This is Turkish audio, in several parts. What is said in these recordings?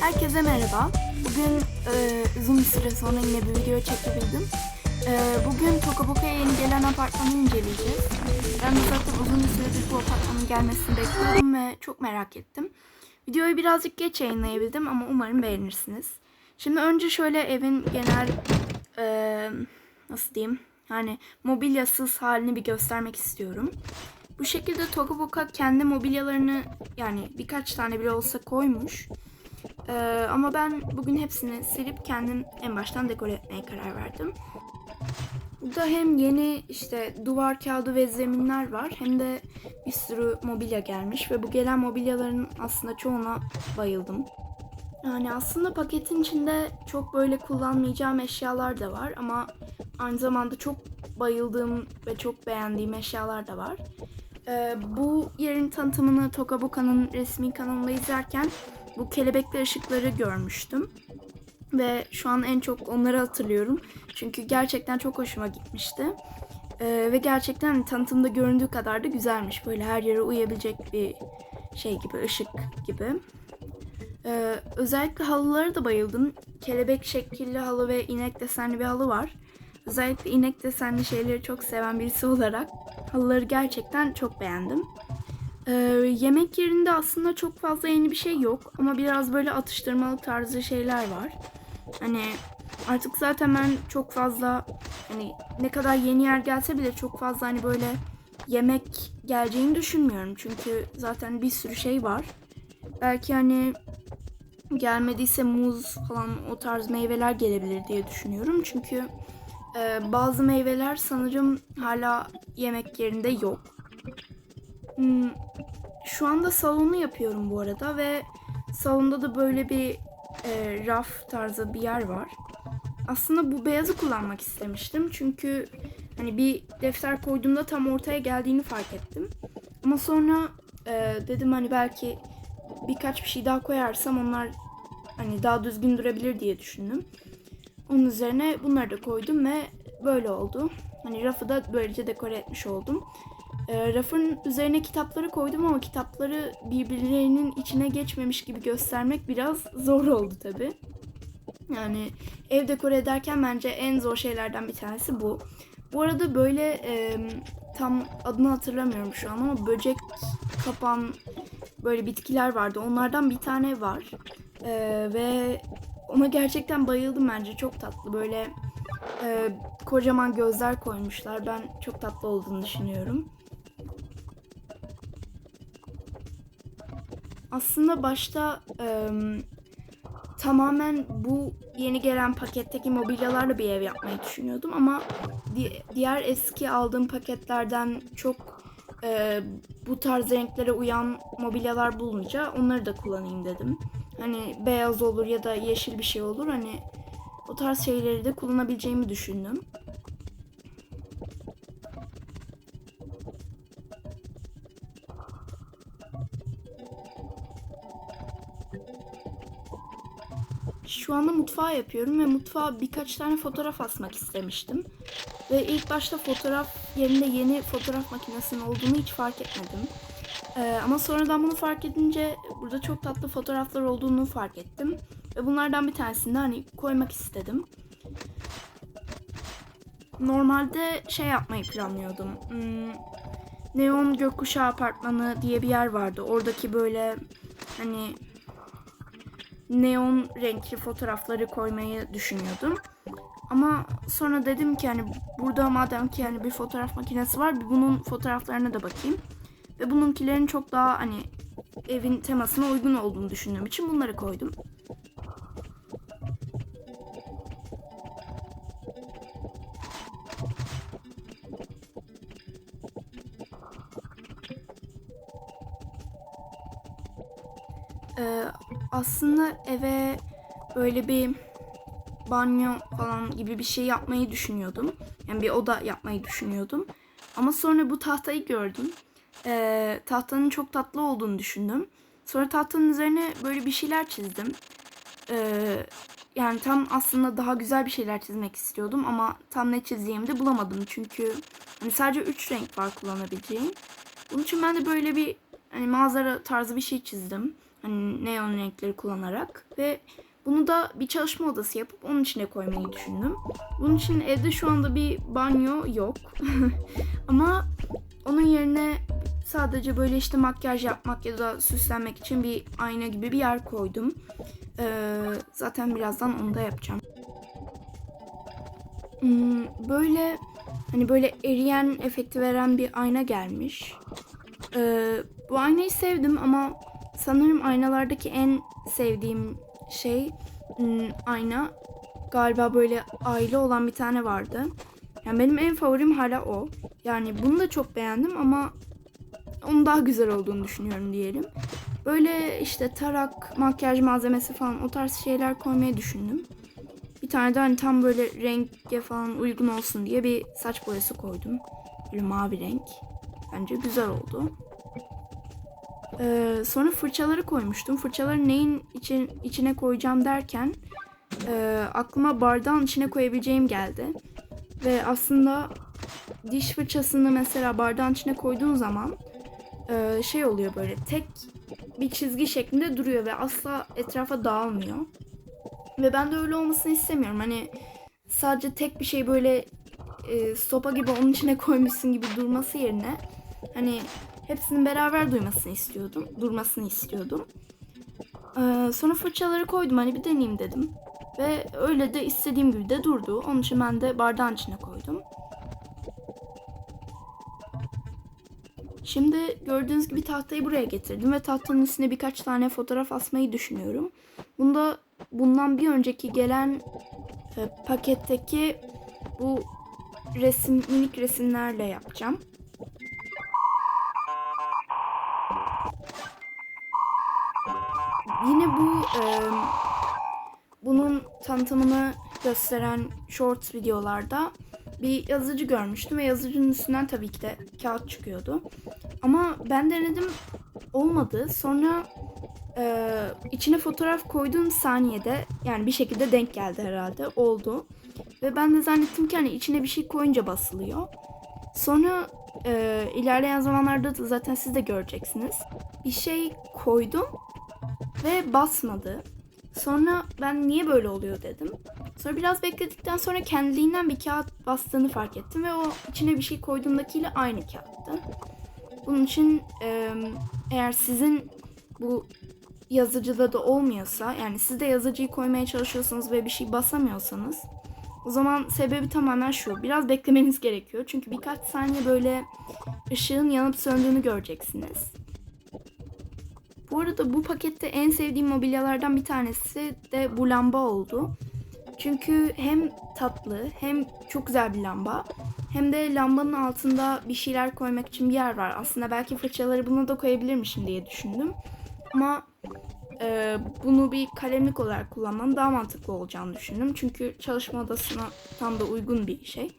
Herkese merhaba. Bugün e, uzun bir süre sonra yine bir video çekebildim. E, bugün Tokaboka'ya yeni gelen apartmanı inceleyeceğiz. Ben de uzun bir süredir bu apartmanın gelmesini bekliyordum ve çok merak ettim. Videoyu birazcık geç yayınlayabildim ama umarım beğenirsiniz. Şimdi önce şöyle evin genel e, nasıl diyeyim yani mobilyasız halini bir göstermek istiyorum. Bu şekilde Tokaboka kendi mobilyalarını yani birkaç tane bile olsa koymuş. Ee, ama ben bugün hepsini silip kendim en baştan dekore etmeye karar verdim. Burada hem yeni işte duvar kağıdı ve zeminler var hem de bir sürü mobilya gelmiş ve bu gelen mobilyaların aslında çoğuna bayıldım. Yani aslında paketin içinde çok böyle kullanmayacağım eşyalar da var ama aynı zamanda çok bayıldığım ve çok beğendiğim eşyalar da var. Ee, bu yerin tanıtımını Tokaboka'nın resmi kanalında izlerken bu kelebekli ışıkları görmüştüm. Ve şu an en çok onları hatırlıyorum. Çünkü gerçekten çok hoşuma gitmişti. Ee, ve gerçekten tanıtımda göründüğü kadar da güzelmiş. Böyle her yere uyabilecek bir şey gibi, ışık gibi. Ee, özellikle halılara da bayıldım. Kelebek şekilli halı ve inek desenli bir halı var. Özellikle inek desenli şeyleri çok seven birisi olarak halıları gerçekten çok beğendim. Ee, yemek yerinde aslında çok fazla yeni bir şey yok ama biraz böyle atıştırmalık tarzı şeyler var. Hani artık zaten ben çok fazla hani ne kadar yeni yer gelse bile çok fazla hani böyle yemek geleceğini düşünmüyorum. Çünkü zaten bir sürü şey var. Belki hani gelmediyse muz falan o tarz meyveler gelebilir diye düşünüyorum. Çünkü e, bazı meyveler sanırım hala yemek yerinde yok. Hmm, şu anda salonu yapıyorum bu arada ve salonda da böyle bir e, raf tarzı bir yer var. Aslında bu beyazı kullanmak istemiştim çünkü hani bir defter koyduğumda tam ortaya geldiğini fark ettim. Ama sonra e, dedim hani belki birkaç bir şey daha koyarsam onlar hani daha düzgün durabilir diye düşündüm. Onun üzerine bunları da koydum ve böyle oldu. Hani rafı da böylece dekore etmiş oldum. E, rafın üzerine kitapları koydum ama kitapları birbirlerinin içine geçmemiş gibi göstermek biraz zor oldu tabi. Yani ev dekore ederken bence en zor şeylerden bir tanesi bu. Bu arada böyle e, tam adını hatırlamıyorum şu an ama böcek kapan böyle bitkiler vardı. Onlardan bir tane var. E, ve ona gerçekten bayıldım bence. Çok tatlı. Böyle e, kocaman gözler koymuşlar. Ben çok tatlı olduğunu düşünüyorum. Aslında başta e, tamamen bu yeni gelen paketteki mobilyalarla bir ev yapmayı düşünüyordum ama di- diğer eski aldığım paketlerden çok e, bu tarz renklere uyan mobilyalar bulunca onları da kullanayım dedim. Hani beyaz olur ya da yeşil bir şey olur hani o tarz şeyleri de kullanabileceğimi düşündüm. Mutfağı yapıyorum ve mutfağa birkaç tane fotoğraf asmak istemiştim. Ve ilk başta fotoğraf yerinde yeni fotoğraf makinesinin olduğunu hiç fark etmedim. Ee, ama sonradan bunu fark edince burada çok tatlı fotoğraflar olduğunu fark ettim. Ve bunlardan bir tanesini de hani koymak istedim. Normalde şey yapmayı planlıyordum. Hmm, Neon Gökkuşağı Apartmanı diye bir yer vardı. Oradaki böyle hani neon renkli fotoğrafları koymayı düşünüyordum. Ama sonra dedim ki hani burada madem ki hani bir fotoğraf makinesi var bir bunun fotoğraflarına da bakayım. Ve bununkilerin çok daha hani evin temasına uygun olduğunu düşündüğüm için bunları koydum. Ee, aslında eve böyle bir banyo falan gibi bir şey yapmayı düşünüyordum. Yani bir oda yapmayı düşünüyordum. Ama sonra bu tahtayı gördüm. Ee, tahtanın çok tatlı olduğunu düşündüm. Sonra tahtanın üzerine böyle bir şeyler çizdim. Ee, yani tam aslında daha güzel bir şeyler çizmek istiyordum ama tam ne çizeceğimi de bulamadım. Çünkü hani sadece 3 renk var kullanabileceğim. Bunun için ben de böyle bir hani manzara tarzı bir şey çizdim. Hani neon renkleri kullanarak ve bunu da bir çalışma odası yapıp onun içine koymayı düşündüm. Bunun için evde şu anda bir banyo yok. Ama onun yerine sadece böyle işte makyaj yapmak ya da süslenmek için bir ayna gibi bir yer koydum. Ee, zaten birazdan onu da yapacağım. Hmm, böyle hani böyle eriyen efekti veren bir ayna gelmiş. Ee, bu aynayı sevdim ama sanırım aynalardaki en sevdiğim şey hmm, ayna galiba böyle aile olan bir tane vardı. Yani benim en favorim hala o. Yani bunu da çok beğendim ama onun daha güzel olduğunu düşünüyorum diyelim. Böyle işte tarak, makyaj malzemesi falan o tarz şeyler koymayı düşündüm. Bir tane de hani tam böyle renge falan uygun olsun diye bir saç boyası koydum. Böyle mavi renk. Bence güzel oldu. Ee, sonra fırçaları koymuştum. Fırçaları neyin için, içine koyacağım derken e, aklıma bardağın içine koyabileceğim geldi. Ve aslında diş fırçasını mesela bardağın içine koyduğun zaman e, şey oluyor böyle tek bir çizgi şeklinde duruyor ve asla etrafa dağılmıyor. Ve ben de öyle olmasını istemiyorum. Hani sadece tek bir şey böyle e, sopa gibi onun içine koymuşsun gibi durması yerine hani hepsinin beraber duymasını istiyordum. Durmasını istiyordum. Ee, sonra fırçaları koydum hani bir deneyeyim dedim. Ve öyle de istediğim gibi de durdu. Onun için ben de bardağın içine koydum. Şimdi gördüğünüz gibi tahtayı buraya getirdim ve tahtanın üstüne birkaç tane fotoğraf asmayı düşünüyorum. Bunda bundan bir önceki gelen e, paketteki bu resim minik resimlerle yapacağım. Yine bu e, bunun tanıtımını gösteren short videolarda bir yazıcı görmüştüm ve yazıcının üstünden tabii ki de kağıt çıkıyordu. Ama ben denedim olmadı. Sonra e, içine fotoğraf koyduğum saniyede yani bir şekilde denk geldi herhalde oldu. Ve ben de zannettim ki hani içine bir şey koyunca basılıyor. Sonra e, ilerleyen zamanlarda da zaten siz de göreceksiniz. Bir şey koydum ve basmadı. Sonra ben niye böyle oluyor dedim. Sonra biraz bekledikten sonra kendiliğinden bir kağıt bastığını fark ettim ve o içine bir şey koyduğumdakiyle aynı kağıttı. Bunun için eğer sizin bu yazıcıda da olmuyorsa yani siz de yazıcıyı koymaya çalışıyorsanız ve bir şey basamıyorsanız o zaman sebebi tamamen şu. Biraz beklemeniz gerekiyor. Çünkü birkaç saniye böyle ışığın yanıp söndüğünü göreceksiniz. Bu arada bu pakette en sevdiğim mobilyalardan bir tanesi de bu lamba oldu. Çünkü hem tatlı hem çok güzel bir lamba. Hem de lambanın altında bir şeyler koymak için bir yer var. Aslında belki fırçaları buna da koyabilirmişim diye düşündüm. Ama e, bunu bir kalemlik olarak kullanmam daha mantıklı olacağını düşündüm. Çünkü çalışma odasına tam da uygun bir şey.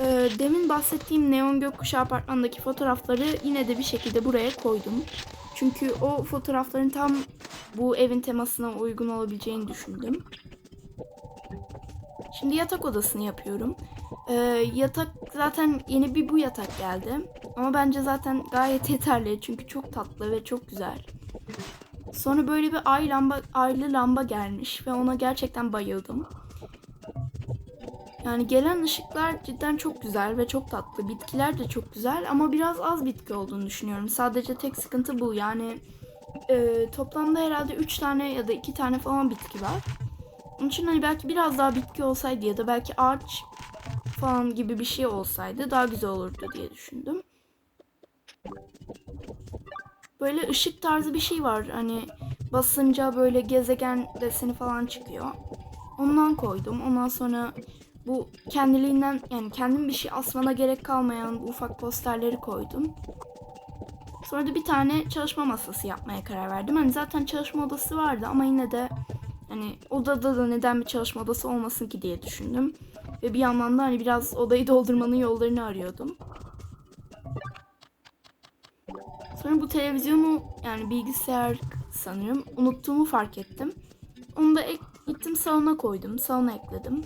E, demin bahsettiğim Neon Gökkuşağı apartmandaki fotoğrafları yine de bir şekilde buraya koydum. Çünkü o fotoğrafların tam bu evin temasına uygun olabileceğini düşündüm. Şimdi yatak odasını yapıyorum. Ee, yatak zaten yeni bir bu yatak geldi. Ama bence zaten gayet yeterli. Çünkü çok tatlı ve çok güzel. Sonra böyle bir ay lamba, aylı lamba gelmiş ve ona gerçekten bayıldım. Yani gelen ışıklar cidden çok güzel ve çok tatlı. Bitkiler de çok güzel ama biraz az bitki olduğunu düşünüyorum. Sadece tek sıkıntı bu. Yani e, toplamda herhalde 3 tane ya da 2 tane falan bitki var. Onun için hani belki biraz daha bitki olsaydı ya da belki ağaç falan gibi bir şey olsaydı daha güzel olurdu diye düşündüm. Böyle ışık tarzı bir şey var. Hani basınca böyle gezegen deseni falan çıkıyor. Ondan koydum. Ondan sonra bu kendiliğinden yani kendim bir şey asmana gerek kalmayan bu ufak posterleri koydum. Sonra da bir tane çalışma masası yapmaya karar verdim. Hani zaten çalışma odası vardı ama yine de hani odada da neden bir çalışma odası olmasın ki diye düşündüm. Ve bir yandan da hani biraz odayı doldurmanın yollarını arıyordum. Sonra bu televizyonu yani bilgisayar sanırım unuttuğumu fark ettim. Onu da ek, gittim salona koydum. Salona ekledim.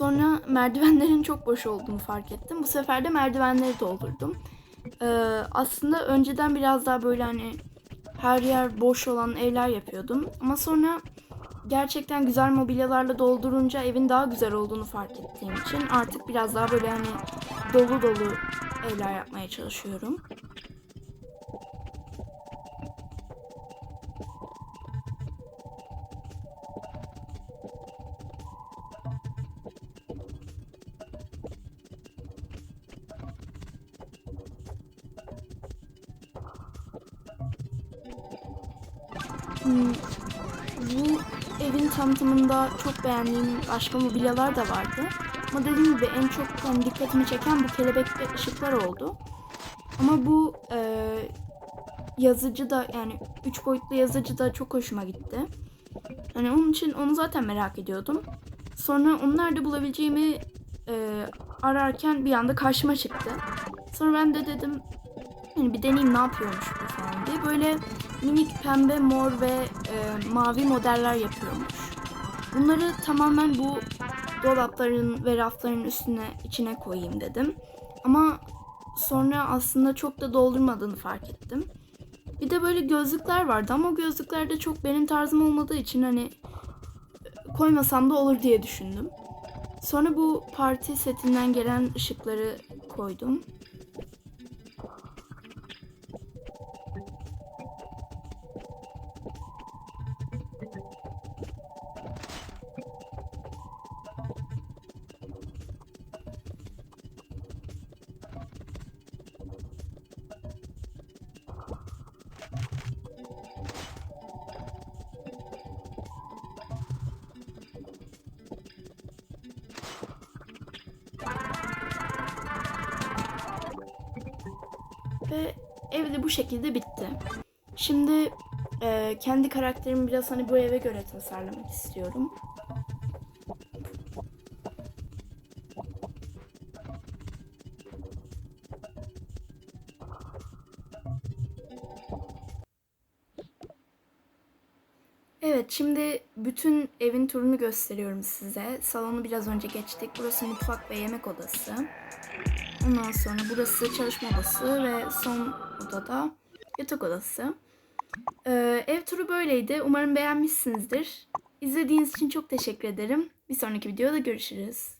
Sonra merdivenlerin çok boş olduğunu fark ettim. Bu sefer de merdivenleri doldurdum. Ee, aslında önceden biraz daha böyle hani her yer boş olan evler yapıyordum. Ama sonra gerçekten güzel mobilyalarla doldurunca evin daha güzel olduğunu fark ettiğim için artık biraz daha böyle hani dolu dolu evler yapmaya çalışıyorum. Bu evin tanıtımında çok beğendiğim başka mobilyalar da vardı. Ama dediğim gibi en çok hani dikkatimi çeken bu kelebek ışıklar oldu. Ama bu e, yazıcı da yani üç boyutlu yazıcı da çok hoşuma gitti. Hani onun için onu zaten merak ediyordum. Sonra onu nerede bulabileceğimi e, ararken bir anda karşıma çıktı. Sonra ben de dedim hani bir deneyeyim ne yapıyormuş bu falan diye. Böyle minik pembe, mor ve e, mavi modeller yapıyormuş. Bunları tamamen bu dolapların ve rafların üstüne içine koyayım dedim. Ama sonra aslında çok da doldurmadığını fark ettim. Bir de böyle gözlükler vardı ama gözlükler de çok benim tarzım olmadığı için hani koymasam da olur diye düşündüm. Sonra bu parti setinden gelen ışıkları koydum. Ve ev de bu şekilde bitti. Şimdi e, kendi karakterimi biraz hani bu eve göre tasarlamak istiyorum. Evet, şimdi bütün evin turunu gösteriyorum size. Salonu biraz önce geçtik. Burası mutfak ve yemek odası. Ondan sonra burası çalışma odası ve son odada yatak odası. Ee, ev turu böyleydi. Umarım beğenmişsinizdir. İzlediğiniz için çok teşekkür ederim. Bir sonraki videoda görüşürüz.